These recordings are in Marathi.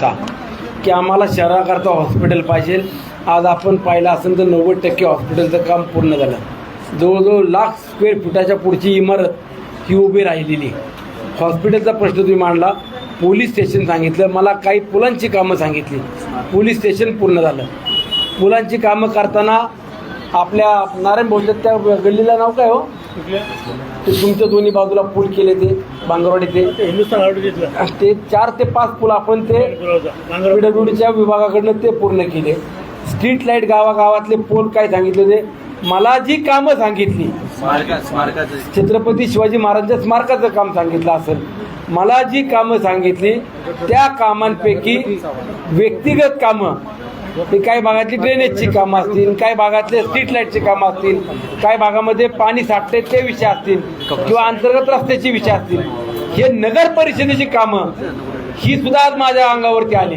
का? की आम्हाला शहराकरता हॉस्पिटल पाहिजे. आज आपण पाहिलं असेल तर नव्वद टक्के हॉस्पिटलचं काम पूर्ण झालं. जवळजवळ लाख स्क्वेअर फुटाच्या पुढची इमारत ही उभी राहिलेली. हॉस्पिटलचा प्रश्न तुम्ही मांडला. पोलीस स्टेशन सांगितलं. मला काही पुलांची कामं सांगितली. पोलीस स्टेशन पूर्ण झालं. पुलांची कामं करताना आपल्या नारायण भाऊच्या त्या गल्लीला नाव काय हो? ते तुमच्या दोन्ही बाजूला पूल केले ते बांगरवाडी ते. हिंदुस्थान ते चार ते पाच पूल आपण ते पीडब्ल्यूडीच्या विभागाकडनं ते पूर्ण केले. स्ट्रीट लाइट गावागावातले पोल काय सांगितले ते? मला जी कामं सांगितली. छत्रपती शिवाजी महाराजांच्या स्मारकाचं काम सांगितलं असेल. मला जी कामं सांगितली त्या कामांपैकी व्यक्तिगत कामं ते काही भागातली ड्रेनेजची कामं असतील? काही भागातले स्ट्रीट लाईटची कामं असतील? काही भागामध्ये पाणी साठते ते विषय असतील? किंवा अंतर्गत रस्त्याचे विषय असतील? हे नगर परिषदेची कामं ही सुद्धा आज माझ्या अंगावरती आली.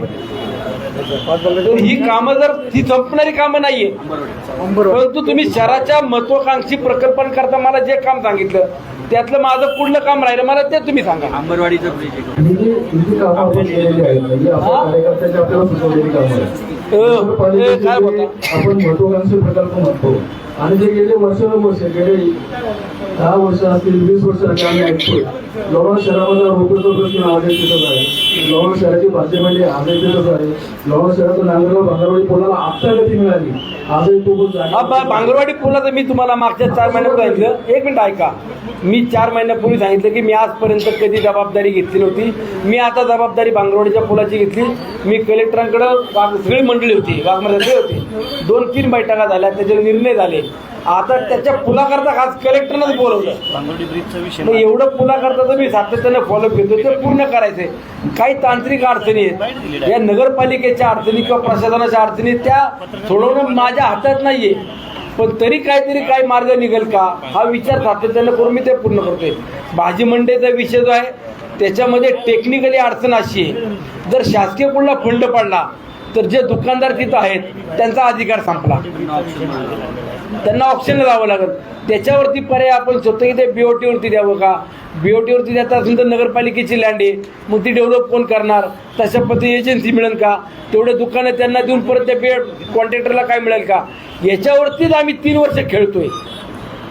ही कामं जर ही संपणारी कामं नाहीये. परंतु तुम्ही शहराच्या महत्वाकांक्षी प्रकल्पांकरता मला जे काम सांगितलं त्यातलं माझं पुढलं काम राहिलं मला ते तुम्ही सांगा. अंबरवाडीचं ही? ही म्हणजे काय? आपण महत्वाकांक्षी प्रकल्प म्हणतो आणि जे गेले वर्षानुवर्ष गेले दहा वर्ष असतील वीस वर्ष आम्ही ऐकतोय. लोणार शहरामध्ये रोपचा प्रश्न आजही तिथंच आहे. लोणार शहराची भाजीमध्ये आजही तिथंच आहे. लोणार शहरातून नांगरगाव भांगरवाडी पोलाला आत्ता गती मिळाली. आजही तो भांगरवाडी पुलाचं मी तुम्हाला मागच्या चार सांगितलं एक मिनिट ऐका. मी चार महिन्यापूर्वी सांगितलं की मी आजपर्यंत कधी जबाबदारी घेतली नव्हती. मी आता जबाबदारी भांगरवाडीच्या पुलाची घेतली. मी कलेक्टरांकडे वाघ सगळी मंडळी होती वाघमध्ये होती. दोन तीन बैठका झाल्या त्याचे निर्णय झाले. आता त्याच्या पुलाकरता खास कलेक्टरनंच बोलवलं. मग एवढं पुलाकरता तर मी सातत्यानं फॉलोअप घेतो ते पूर्ण करायचंय. काही तांत्रिक अडचणी आहेत. या नगरपालिकेच्या अडचणी किंवा प्रशासनाच्या अडचणी त्या सोडवणं माझ्या हातात नाहीये. पण तरी काहीतरी काही मार्ग निघेल का? हा विचार सातत्यानं करून मी ते पूर्ण करतोय. भाजी मंडईचा विषय जो आहे त्याच्यामध्ये टेक्निकली अडचण अशी आहे. जर शासकीय कुठला फंड पडला तर जे दुकानदार तिथं आहेत त्यांचा अधिकार संपला. त्यांना ऑप्शन द्यावं लागत त्याच्यावरती पर्याय आपण शोधतो की ते बीओटीवरती द्यावं का? बीओटीवरती द्यायचं असेल तर नगरपालिकेची लँड आहे. मग ती डेव्हलप कोण करणार? तशा पद्धती एजन्सी मिळेल का? तेवढे दुकानं त्यांना देऊन परत त्या बी कॉन्ट्रॅक्टरला काय मिळेल का? याच्यावरतीच आम्ही तीन वर्ष खेळतोय.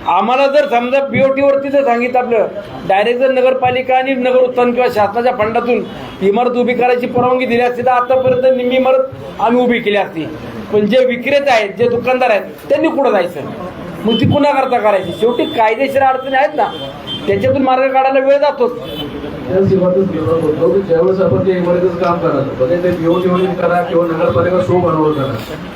आम्हाला जर समजा बीओटीवरती जर सांगितलं आपलं डायरेक्ट जर नगरपालिका आणि नगर उत्थान किंवा शासनाच्या फंडातून इमारत उभी करायची परवानगी दिली असती तर आतापर्यंत निम्मी इमारत आम्ही उभी केली असती. पण जे विक्रेते आहेत जे दुकानदार आहेत त्यांनी कुठं जायचं? मग ती कुणा करता करायची? शेवटी कायदेशीर अडचणी आहेत ना. त्याच्यातून मार्ग काढायला वेळ जातोच. त्याच इमारतीत विरोध होतो की ज्यावेळेस आपण त्या इमारतीचं काम करायचं भले ते निवडून करा किंवा नगरपालिका शो बनवून करा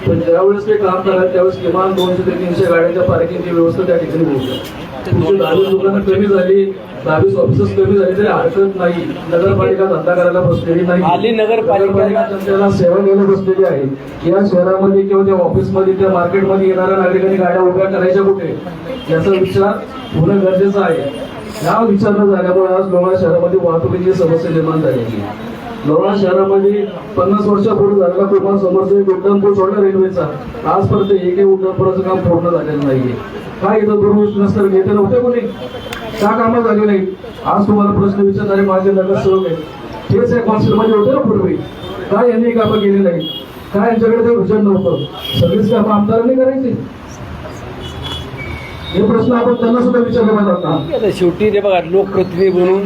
पण ज्यावेळेस ते काम करायचं त्यावेळेस किमान दोनशे ते तीनशे गाड्यांच्या पार्किंगची व्यवस्था त्या ठिकाणी होऊ शकते. तुमची दहावीस दुकानं कमी झाली दहावीस ऑफिसेस कमी झाली तरी हरकत नाही. नगरपालिका धंदा करायला बसलेली नाही. नगरपालिका- जनतेला सेवा घ्यायला बसलेली आहे. या शहरामध्ये किंवा त्या ऑफिसमध्ये त्या मार्केटमध्ये येणाऱ्या नागरिकांनी गाड्या उभ्या करायच्या कुठे? याचा विचार होणं गरजेचं आहे. या विचार झाल्यामुळे आज लोणावळा शहरामध्ये वाहतुकीची समस्या निर्माण झालेली आहे लोणावळा शहरामध्ये पन्नास वर्षापूर्वी झालेला कुमार समोरचा एक उड्डाणपूल सोडला रेल्वेचा. आजपर्यंत एकही उड्डाणपुराचं काम पूर्ण झालेलं नाहीये. काय इथं दुर्विष्ट नसतं नेते नव्हते कोणी? का कामं झाली नाही आज तुम्हाला प्रश्न विचारणारे माझे नगरसेवक आहेत. तेच या कॉन्सिलमध्ये होते ना पूर्वी. काय यांनी कामं केली नाही काय यांच्याकडे ते विचार नव्हतं? सगळीच कामं आमदारांनी करायची. हे प्रश्न आपण त्यांना सुद्धा विचारले पाहिजे आता. शेवटी ते बघा लोकप्रतिनिधी म्हणून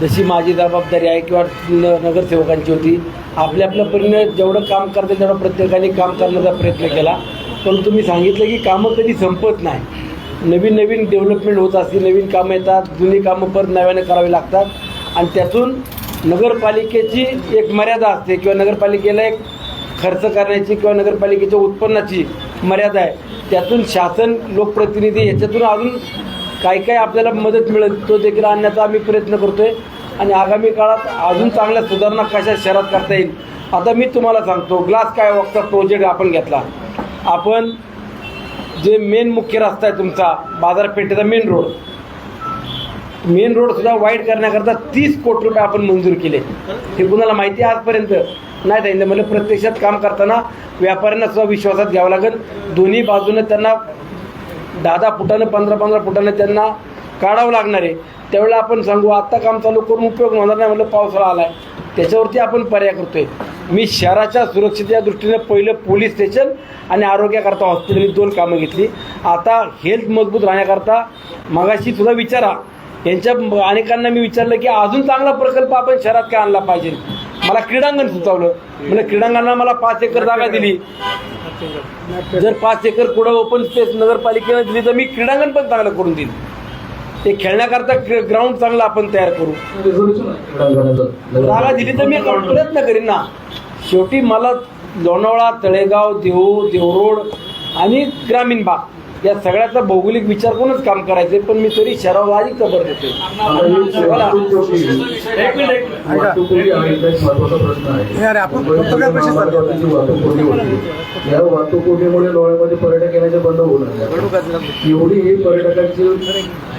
जशी माझी जबाबदारी आहे किंवा न नगरसेवकांची होती आपल्या आपल्या परीने जेवढं काम करते तेवढं प्रत्येकाने काम करण्याचा प्रयत्न केला. पण तुम्ही सांगितलं की कामं कधी संपत नाही. नवीन नवीन डेव्हलपमेंट होत असते नवीन कामं येतात जुनी कामं परत नव्याने करावी लागतात. आणि त्यातून नगरपालिकेची एक मर्यादा असते किंवा नगरपालिकेला एक खर्च करण्याची किंवा नगरपालिकेच्या उत्पन्नाची मर्यादा आहे. त्यातून शासन लोकप्रतिनिधी याच्यातून अजून काय काय आपल्याला मदत मिळेल तो देखील आणण्याचा आम्ही प्रयत्न करतो आहे आणि आगामी काळात अजून चांगल्या सुधारणा कशा शहरात करता येईल आता मी तुम्हाला सांगतो. ग्लास काय वॉकचा प्रोजेक्ट आपण घेतला. आपण जे मेन मुख्य रस्ता आहे तुमचा बाजारपेठेचा मेन रोड मेन रोडसुद्धा वाईट करण्याकरता तीस कोटी रुपये आपण मंजूर केले. हे कुणाला माहिती आहे आजपर्यंत? नाही सांगितलं मला म्हणजे प्रत्यक्षात काम करताना व्यापाऱ्यांना सुद्धा विश्वासात घ्यावं लागेल. दोन्ही बाजूनं त्यांना दहा दहा फुटानं पंधरा पंधरा फुटानं त्यांना काढावं लागणार आहे. त्यावेळेला आपण सांगू आत्ता काम चालू करून उपयोग होणार नाही म्हणलं पावसाळा आला आहे त्याच्यावरती आपण पर्याय करतोय. मी शहराच्या सुरक्षेच्या दृष्टीने पहिलं पोलीस स्टेशन आणि आरोग्याकरता हॉस्पिटल ही दोन कामं घेतली. आता हेल्थ मजबूत राहण्याकरता मगाशी सुद्धा विचारा. यांच्या अनेकांना मी विचारलं की अजून चांगला प्रकल्प आपण शहरात काय आणला पाहिजे? मला क्रीडांगण सुचवलं. म्हणजे क्रीडांगणाला मला पाच एकर जागा दिली. जर पाच एकर कुठं ओपन स्पेस नगरपालिकेनं दिली तर मी क्रीडांगण पण चांगलं करून देईन. ते खेळण्याकरता ग्राउंड चांगलं आपण तयार करू. जागा दिली तर मी प्रयत्न करीन ना. शेवटी मला लोणावळा तळेगाव देऊ देवरोड आणि ग्रामीण भाग. या सगळ्याचा भौगोलिक विचार करूनच काम करायचे पण मी तरी शहरावर अधिक खबर देते या वाहतूक कोंडीमुळे लोण्यामध्ये पर्यटक येण्याचे बंद होऊ लागले. एवढी ही पर्यटकांची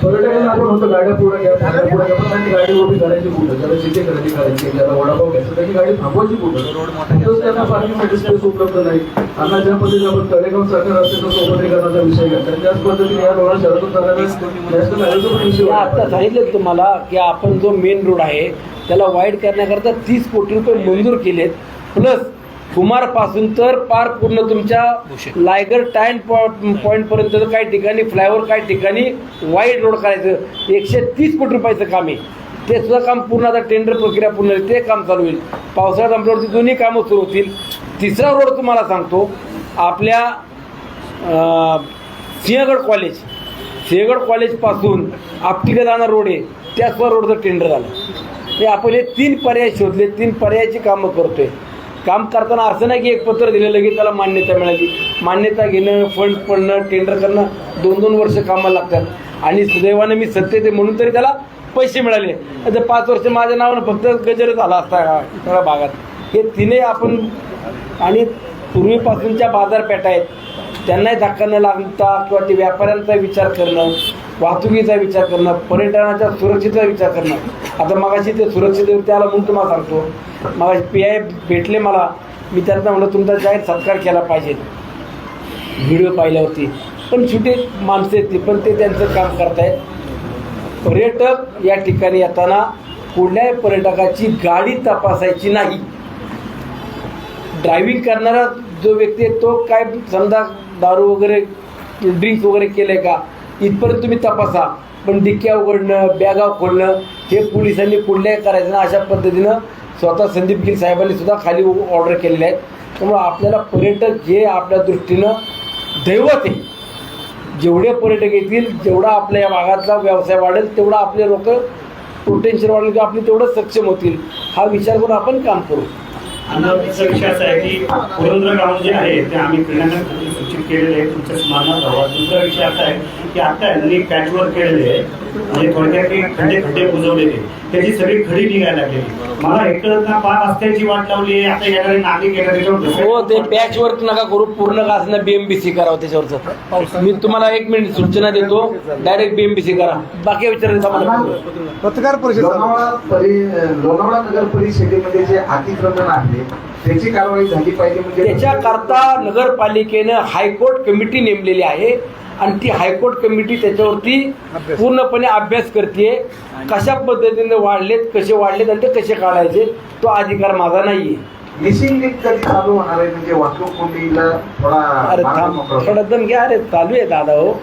पर्यटकांना आपण म्हणतो गाड्या पुढे घ्या पुढे घ्या पण त्यांची गाडी उभी करायची कुठं? ज्याला जिथे खरेदी करायची ज्याला वडापाव घ्यायचा त्याची गाडी थांबवायची कुठं? त्यांना पार्किंगमध्ये स्पेस उपलब्ध नाही. आता ज्या पद्धतीने आपण तळेगाव साखर रस्त्याचा सोबतीकरणाचा विषय घेतला त्याच पद्धतीने या लोणा शहरातून जाणाऱ्या नॅशनल हायवेचा पण विषय होता. आता सांगितलं तुम्हाला की आपण जो मेन रोड आहे त्याला वाईड करण्याकरता तीस कोटी रुपये मंजूर केलेत. प्लस कुमारपासून तर पार पूर्ण तुमच्या लायगर टाईन पॉईंट पर्यंत काही ठिकाणी फ्लायओव्हर काही ठिकाणी वाईड रोड करायचं. एकशे तीस कोटी रुपयाचं काम आहे. ते सुद्धा काम पूर्ण आता टेंडर प्रक्रिया पूर्ण ते काम चालू होईल. पावसाळ्यात आमच्यावरती दोन्ही कामं सुरू होतील. तिसरा रोड तुम्हाला सांगतो आपल्या सिंहगड कॉलेज सिंहगड कॉलेजपासून आपटिका जाणार रोड आहे त्या सुद्धा रोडचं टेंडर झालं. हे आपण हे तीन पर्याय शोधले तीन पर्यायाची कामं करतोय. काम करताना असं नाही की एक पत्र दिलं लगेच त्याला मान्यता मिळाली. मान्यता घेणं फंड पडणं टेंडर करणं दोन दोन वर्ष कामाला लागतात. आणि सुदैवानं मी सत्तेत आहे म्हणून तरी त्याला पैसे मिळाले. आता पाच वर्ष माझ्या नावानं फक्त गजर झाला असता या सगळ्या भागात. हे तिने आपण आणि पूर्वीपासूनच्या बाजारपेठा आहेत. त्यांनाही धक्का न लागता किंवा ते व्यापाऱ्यांचा विचार करणं वाहतुकीचा विचार करणं पर्यटनाच्या सुरक्षेचा विचार करणं. आता मगाशी ते सुरक्षित त्याला म्हणून तुम्हाला सांगतो. मगाशी पी आय भेटले मला. मी त्यांना म्हणलं तुमचा जाहीर सत्कार केला पाहिजे. व्हिडिओ पाहिल्यावरती पण छोटे माणसं येते पण ते त्यांचं काम करतायत. पर्यटक या ठिकाणी येताना कुठल्याही पर्यटकाची गाडी तपासायची नाही. ड्रायव्हिंग करणारा जो व्यक्ती आहे तो काय समजा दारू वगैरे ड्रिंक्स वगैरे केलंय का? इथपर्यंत तुम्ही तपासा. पण डिक्क्या उघडणं बॅगा खोलणं हे पोलिसांनी कुठल्याही करायचं ना अशा पद्धतीनं स्वतः संदीप गिल साहेबांनी सुद्धा खाली ऑर्डर केलेले आहेत. त्यामुळं आपल्याला पर्यटक हे आपल्या दृष्टीनं दैवत आहे. जेवढे पर्यटक येतील जेवढा आपल्या या भागातला व्यवसाय वाढेल तेवढा आपले लोक पोटेन्शियल वाढेल किंवा आपले तेवढं सक्षम होतील हा विचार करून आपण काम करू. अनावृत्तीचा विषय असा आहे की पुरंदर गाव जे आहे ते आम्ही क्रीडांगण सूचित केलेले आहे. तुमच्या स्मरणात राहावा दुसरा विषय असा आहे की आता यांनी पॅचवर केलेले आहे. म्हणजे थोडक्यात खड्डे खड्डे बुजवलेले. त्याची सगळी खडी निघायला लागलेली. मला हेक्टरना पाच रस्त्याची वाट लावली आहे आता येणारे नागरिक येणार त्याच्यावर हो ते पॅच वर्क नका करू पूर्ण घासणं बीएमबीसी करावं त्याच्यावरचं. मी तुम्हाला एक मिनिट सूचना देतो डायरेक्ट बीएमबीसी करा. बाकी विचारायचं मला पत्रकार परिषद लोणावळा नगर परिषदेमध्ये जे अतिक्रमण आहे त्याची कारवाई झाली पाहिजे म्हणजे त्याच्याकरता नगरपालिकेनं हायकोर्ट कमिटी नेमलेली आहे. आणि ती हायकोर्ट कमिटी त्याच्यावरती. पूर्णपणे अभ्यास करते कशा पद्धतीने वाढलेत कसे वाढलेत आणि ते कसे काढायचे तो अधिकार माझा नाहीये. मिसिंग लिंक कधी चालू होणार आहे? म्हणजे वाहतूक कोंडीला थोडा अरे मार्ग थांब मोकळा थोडा दम घ्या. अरे चालू आहे दादा हो.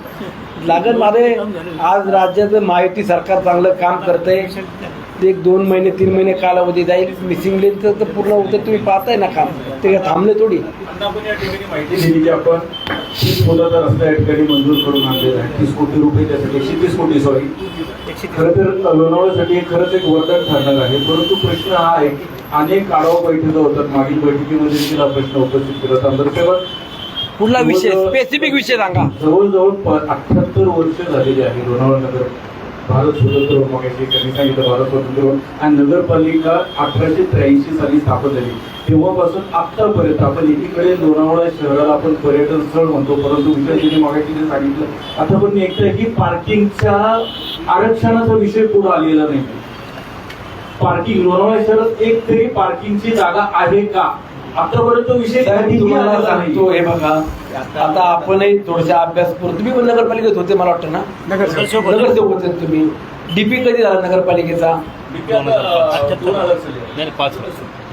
लागत माझे. आज राज्याचं महायुती सरकार चांगलं काम करतंय. एक दोन महिने तीन महिने कालावधी जाईल. मिसिंग लिंकचं तर पूर्ण होतं. तुम्ही पाहताय ना काम. ते काय थांबले थोडी? माहिती दिली की आपण तीस रस्ता या ठिकाणी मंजूर करून आणलेला आहे. तीस कोटी रुपये त्यासाठी एकशे तीस कोटी सॉरी खरं तर लोणावळ्यासाठी खरंच एक वरदान ठरणार आहे. परंतु प्रश्न हा आहे की अनेक आढावा बैठका होतात. मागील बैठकीमध्ये देखील हा प्रश्न उपस्थित केला होता. नगरसेवक पुढला विषय? स्पेसिफिक विषय सांगा. जवळजवळ अठ्याहत्तर वर्ष झालेली आहे लोणावळा नगर. भारत स्वतंत्र मगाशी त्यांनी सांगितलं भारत स्वतंत्र आणि नगरपालिका अठराशे त्र्याऐंशी साली स्थापन झाली. तेव्हापासून आत्तापर्यंत आपण एकीकडे लोणावळा शहराला आपण पर्यटन स्थळ म्हणतो परंतु मगाशी जे सांगितलं आता पण एकदा की पार्किंगच्या आरक्षणाचा विषय पुढे आलेला नाही. पार्किंग लोणावळा शहरात एक तरी पार्किंगची जागा आहे का? आतापर्यंत विषय तुम्हाला. सांगतो हे बघा आता आपणही थोडासा अभ्यास करू तुम्ही पण नगरपालिकेत होते मला वाटतं ना? नगरसेवक. होते. तुम्ही. डीपी कधी झाला नगरपालिकेचा? दोन हजार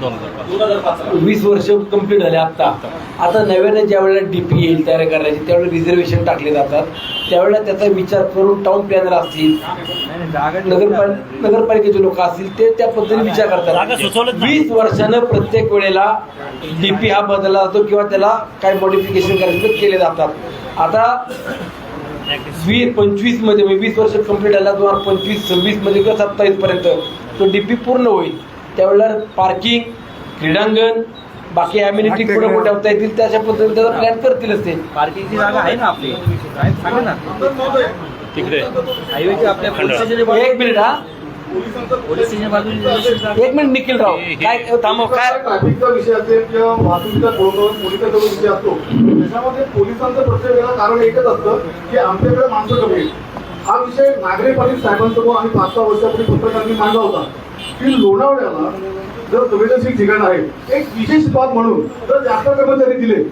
पाच. वीस वर्ष कंप्लीट झाले आता आता नव्याने ज्या वेळेला डीपी येईल तयार करायची त्यावेळेला रिझर्वेशन टाकले जातात. त्यावेळेला त्याचा विचार करून टाउन प्लॅनर असतील नगरपाल नगरपालिकेचे लोक असतील ते त्या पद्धतीने विचार करतात. वीस वर्षानं प्रत्येक वेळेला डीपी हा बदलला जातो किंवा त्याला काय मॉडिफिकेशन करायचे केले जातात. आता वीस पंचवीसमध्ये म्हणजे वीस वर्ष कंप्लीट झाला दोन हजार पंचवीस सव्वीसमध्ये किंवा सत्तावीस पर्यंत तो डीपी पूर्ण होईल. त्यावेळेला पार्किंग क्रीडांगण बाकी अम्युनिटी पुढे कुठे होता येतील त्याच्या पद्धतीने त्याचा प्लॅन करतीलच ते. पार्किंगची जागा आहे ना आपली? काय सांगा ना. तिकडे. हायवेची आपल्या पोलीस एक मिनिट हा. पोलीस स्टेशन बाजूला एक मिनिट निखिल राव. काय थांबव काय? ट्रॅफिकचा विषय असेल किंवा वाहतुकीचा थोडं पोलिसांचा जो विषय असतो त्याच्यामध्ये पोलिसांचं प्रत्येक वेळेला कारण एकच असतं की आमच्याकडे माणसं कमी. हा विषय नागरी पाटील साहेबांसमोर आम्ही पाच सहा वर्षापूर्वी पत्रकारांनी मांडला होता. की लोणावळ्याला जर संवेदनशील ठिकाण आहे एक विशेष बाब म्हणून जर जास्त कर्मचारी दिले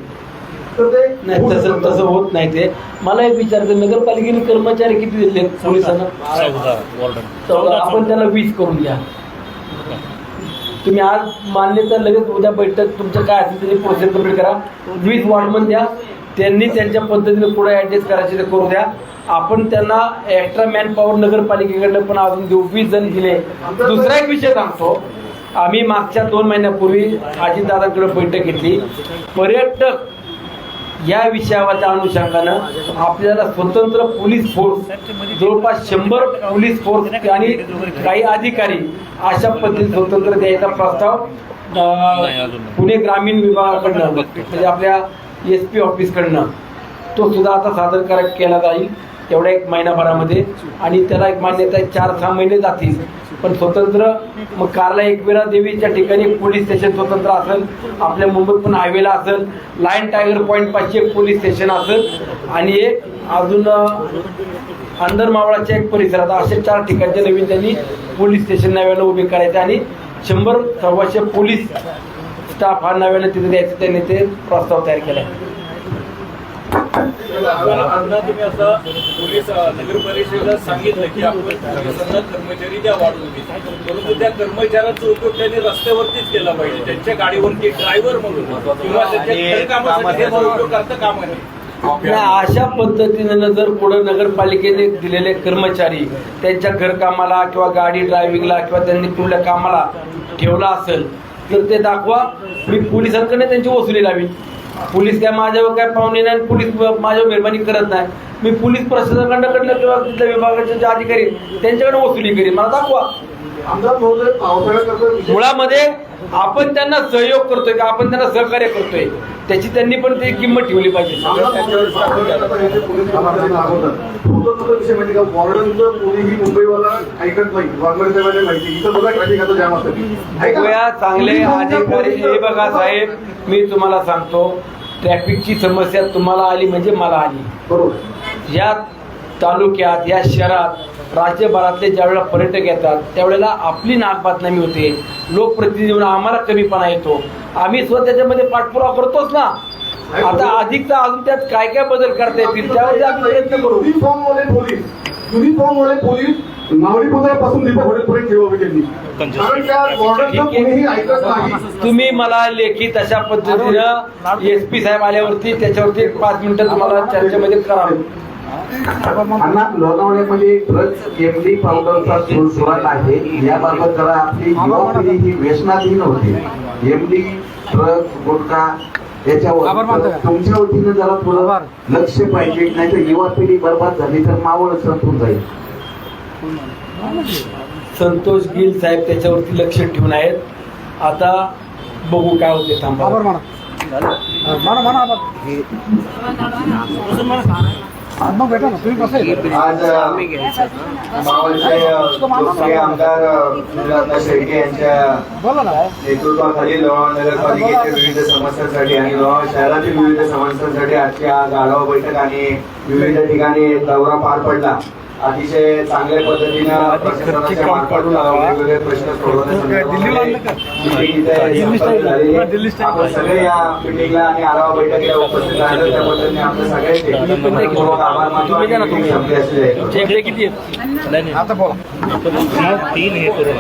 तर ते नाही तसं. तसं होत नाही ते. मला एक विचारतं नगरपालिकेने कर्मचारी किती दिले? पोलिसांना? आपण त्याला वीस करून द्या. तुम्ही आज मान्य तर लगेच उद्या बैठक तुमचं काय असेल त्याची प्रोसेस कंप्लीट करा. वीस वार्डमन द्या. त्यांनी त्यांच्या पद्धतीने पुढे ॲडजस्ट करायचे ते करू द्या. आपण त्यांना एक्स्ट्रा मॅन पॉवर नगरपालिकेकडनं पण अजून देऊ. वीस जण दिले. दुसरा एक विषय सांगतो. आम्ही मागच्या दोन महिन्यापूर्वी अजितदादांकडे बैठक घेतली. पर्यटक या विषयावरच्या अनुषंगानं आपल्याला स्वतंत्र पोलीस फोर्स जवळपास शंभर पोलीस फोर्स आणि काही अधिकारी अशा पद्धतीने स्वतंत्र द्यायचा प्रस्ताव पुणे ग्रामीण विभागाकडनं म्हणजे आपल्या एस पी ऑफिसकडनं तो सुद्धा आता सादर करा केला जाईल. तेवढ्या एक महिनाभरामध्ये. आणि त्याला एक मान्यता चार सहा महिने जातील. पण स्वतंत्र मग कारला एकविरा देवीच्या ठिकाणी पोलीस स्टेशन स्वतंत्र असेल आपल्या मुंबईत पण हायवेला असेल लायन टायगर पॉईंट पाचशे एक पोलीस स्टेशन असेल आणि एक अजून अंदर मावळाच्या एक परिसरात असे चार ठिकाणचे नवीन त्यांनी पोलीस स्टेशन नव्यानं उभे करायचे आणि शंभर सव्वाशे पोलीस स्टाफ हा नव्यानं तिथे द्यायचं त्यांनी ते प्रस्ताव तयार केला. आहे अण्णा तुम्ही असं पोलीस अ, नगर परिषदेला सांगितलं की आपण पोलिसांना कर्मचारी द्या वाढवून परंतु त्या कर्मचाऱ्यांचा उपयोग त्यांनी रस्त्यावरतीच केला पाहिजे. त्यांच्या गाडीवरती ड्रायव्हर म्हणून किंवा त्यांच्या हे उपयोग करता कामा नाही, अशा पद्धतीनं जर पुढे नगरपालिकेने दिलेले कर्मचारी त्यांच्या घरकामाला किंवा गाडी ड्रायव्हिंगला किंवा त्यांनी कुठल्या कामाला ठेवला असेल तर ते दाखवा. मी पोलिसांकडे त्यांची वसुली लावी पोलीस काय माझ्यावर काय पाहुणे नाही पोलीस माझ्यावर मेहरबानी करत नाही. मी पोलीस प्रशासनाकडनं किंवा तिथल्या विभागाचे जे अधिकारी त्यांच्याकडे वसुली करीन मला दाखवा. मुळामध्ये आपण त्यांना सहयोग करतोय का? आपण त्यांना सहकार्य करतोय? त्याची त्यांनी पण ती किंमत ठेवली पाहिजे. विषय. का? वॉर्डनचं कोणीही मुंबईवाला ऐकत नाही. साहेबांना माहिती इथं बघा ट्रॅफिक आता जाम असतं. ऐका. बघूया चांगले अधिकारी हे बघा साहेब मी तुम्हाला सांगतो ट्रॅफिकची समस्या तुम्हाला आली म्हणजे मला आली. बरोबर. या तालुक्यात या शहरात राज्यभरातले ज्यावेळेला पर्यटक येतात त्यावेळेला आपली नाक बदनामी होते. लोकप्रतिनिधी म्हणून आम्हाला कमीपणा येतो. आम्ही स्वतः त्याच्यामध्ये पाठपुरावा करतोच ना. आता अधिकचा अजून त्यात काय काय बदल करता येतील त्यावर आम्ही प्रयत्न करू. युनिफॉर्म वाले पोलीस. युनिफॉर्म वाले पोलीस नावडी पुतळ्यापासून दीपक हॉटेलपर्यंत ठेवावे त्यांनी कारण त्या वॉर्डनचं कोणीही ऐकत नाही. तुम्ही मला लेखी तशा पद्धतीनं एस पी साहेब आल्यावरती त्याच्यावरती एक पाच मिनिटं तुम्हाला चर्चेमध्ये करावं. अण्णा लोणावळ्यामध्ये ड्रग्ज एमडी पावडरचा सुरुवात आहे. याबाबत जरा आपली युवा पिढी ही व्यसनाधीन होते. एमडी ड्रग्ज गुटखा याच्यावर. तुमच्या वतीनं जरा थोडं लक्ष पाहिजे नाही तर युवा पिढी बर्बाद झाली तर मावळ संपून जाईल. संतोष गिल साहेब त्याच्यावरती लक्ष ठेवून आहेत. आता बघू काय होते थांबा. आज मावळचे लोकप्रिय आमदार गुजरातनाथ शेळके यांच्या नेतृत्वाखाली लोणावळा नगरपालिकेच्या विविध समस्यांसाठी आणि लोणावळा शहरातील विविध समस्यांसाठी आजची आज आढावा बैठक आणि विविध ठिकाणी दौरा पार पडला. अतिशय चांगल्या पद्धतीनं वेगवेगळे प्रश्न सोडवण्यासाठी आपण सगळे या मिटिंगला आणि आढावा बैठकीला उपस्थित राहिलो त्या पद्धतीने आपल्या सगळ्यांचे आभार मानतो संपली असली. तीन हे करून